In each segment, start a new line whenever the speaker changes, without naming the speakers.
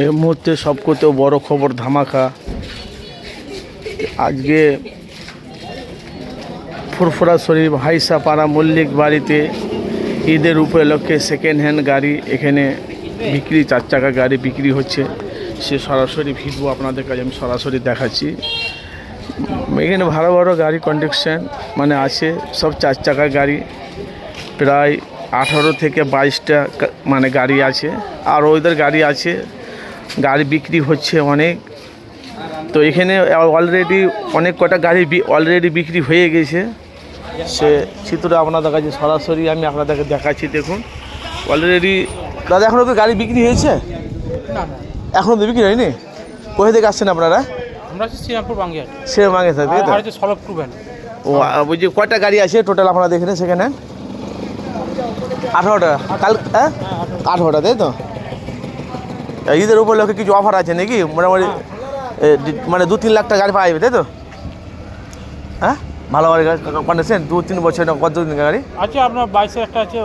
এই মুহূর্তে সব সবকতেও বড় খবর ধামাকা। আজকে ফুরফুরা শরীফ হাইসা পাড়া মল্লিক বাড়িতে ঈদের উপলক্ষে সেকেন্ড হ্যান্ড গাড়ি এখানে বিক্রি, চার চাকা গাড়ি বিক্রি হচ্ছে। সে সরাসরি ভিড়বো আপনাদের কাছে, আমি সরাসরি দেখাচ্ছি। এখানে ভালো ভালো গাড়ি কন্ডিশন মানে আছে, সব চার চাকা গাড়ি। প্রায় আঠারো থেকে বাইশটা মানে গাড়ি আছে। আর ওদের গাড়ি আছে গাড়ি বিক্রি হচ্ছে অনেক। তো এখানে অলরেডি অনেক কটা গাড়ি অলরেডি বিক্রি হয়ে গেছে। সে চিত্র আপনাদের কাছে সরাসরি আমি আপনাদেরকে দেখাচ্ছি দেখুন। অলরেডি দাদা এখনও কি গাড়ি বিক্রি হয়েছে? এখনও তো বিক্রি হয়নি? কোথা থেকে আসছেন আপনারা?
আমরা শ্রীরামপুর
থাকে
সলভ
ও বলছি কয়টা গাড়ি আছে টোটাল আপনারা দেখেন সেখানে? আঠারোটা। কাল হ্যাঁ? আঠারোটা তাই তো? ঈদের উপর উপলক্ষে কিছু অফার আছে নাকি? মোটামুটি মানে দু তিন লাখ টাকা গাড়ি পাওয়া যাবে তাই তো? হ্যাঁ? ভালো গাড়ি কন্ডিশন দু তিন বছর কত দিন গাড়ি?
আছে আপনার বাইশে একটা আছে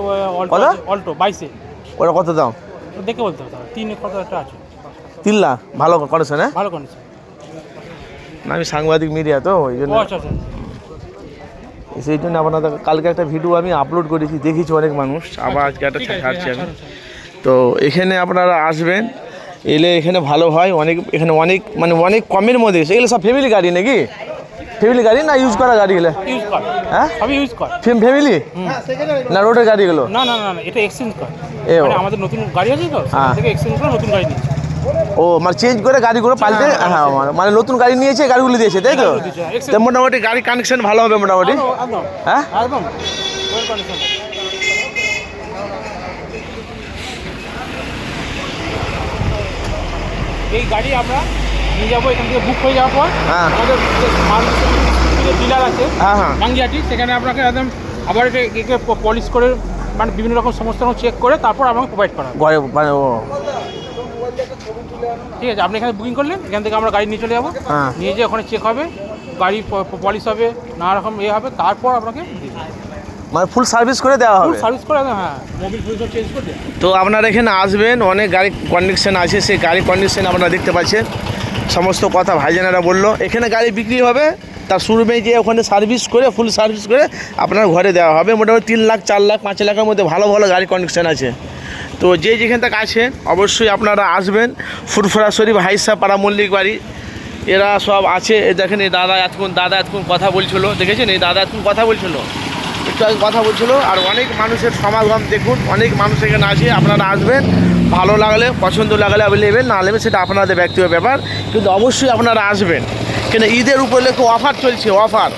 কত?
অল্টো বাইশে।
ওটা কত দাম?
দেখে বলতে হবে তিন কত একটা আছে।
তিন লাখ? ভালো কন্ডিশন হ্যাঁ?
ভালো কন্ডিশন
না আমি সাংবাদিক মিডিয়া তো ওই জন্য।
আচ্ছা আচ্ছা
সেই জন্য আপনাদের কালকে একটা ভিডিও আমি আপলোড করেছি দেখেছি অনেক মানুষ আবার আজকে একটা ছাড়ছি আমি। তো এখানে আপনারা আসবেন এলে এখানে ভালো হয় অনেক এখানে অনেক মানে অনেক কমের মধ্যে। এগুলো সব ফ্যামিলি গাড়ি নাকি? ফ্যামিলি গাড়ি না ইউজ করা গাড়ি এগুলো
ইউজ কর।
হ্যাঁ?
ইউজ কর।
ফ্যামিলি না রোডের গাড়ি এগুলো
না না না এটা এক্সচেঞ্জ কর। মানে আমাদের নতুন গাড়ি আছে তো
হ্যাঁ।
থেকে এক্সচেঞ্জ করে নতুন গাড়ি নিয়েছি
ও মানে চেঞ্জ করে গাড়িগুলো পাল্টে? হ্যাঁ মানে- মানে নতুন গাড়ি নিয়েছে গাড়িগুলো দিয়েছে তাই তো?
গাড়িগুলো
মোটামুটি গাড়ি কানেকশন ভালো হবে মোটামুটি? হ্যাঁ?
একদম ওয়েল কন্ডিশন এই গাড়ি আমরা নিয়ে যাব এখান থেকে বুক হয়ে যাওয়ার পর।
হ্যাঁ।
আমাদের ডিলার আছে
হ্যাঁ হ্যাঁ।
সেখানে আপনাকে একদম আবার একে পলিশ করে মানে বিভিন্ন রকম সমস্ত রকম চেক করে তারপর আমাকে প্রোভাইড করা
ঘরে মানে
ঠিক আছে আপনি এখানে বুকিং করলেন এখান থেকে আমরা গাড়ি নিয়ে চলে যাব। নিয়ে যেয়ে ওখানে চেক হবে গাড়ি পলিশ হবে নানা রকম ইয়ে হবে তারপর আপনাকে
মানে ফুল সার্ভিস করে দেওয়া হবে।
সার্ভিস করে হ্যাঁ। মোবিল ফুল চেঞ্জ করে
তো আপনারা এখানে আসবেন অনেক গাড়ি কন্ডিশন আছে সেই গাড়ি কন্ডিশন আপনারা দেখতে পাচ্ছেন। সমস্ত কথা ভাইজানেরা বলল। এখানে গাড়ি বিক্রি হবে তার শুরুমে যে ওখানে সার্ভিস করে ফুল সার্ভিস করে আপনার ঘরে দেওয়া হবে। মোটামুটি তিন লাখ চার লাখ পাঁচ লাখের মধ্যে ভালো ভালো গাড়ি কন্ডিশন আছে। তো যে যেখান থেকে আছেন অবশ্যই আপনারা আসবেন। ফুরফুরা শরীফ হাইসা পাড়া মল্লিক বাড়ি এরা সব আছে। দেখেন এই দাদা এতক্ষণ দাদা এতক্ষণ কথা বলছিল। দেখেছেন? এই দাদা এতক্ষণ কথা বলছিল। কথা বলছিল। আর অনেক মানুষের সমাগম দেখুন, অনেক মানুষ এখানে আসে আপনারা আসবেন, ভালো লাগলে, পছন্দ লাগলে আপনি নেবেন না নেবেন সেটা আপনাদের ব্যক্তিগত ব্যাপার, কিন্তু অবশ্যই আপনারা আসবেন। কেন, ঈদের উপলক্ষে অফার চলছে অফার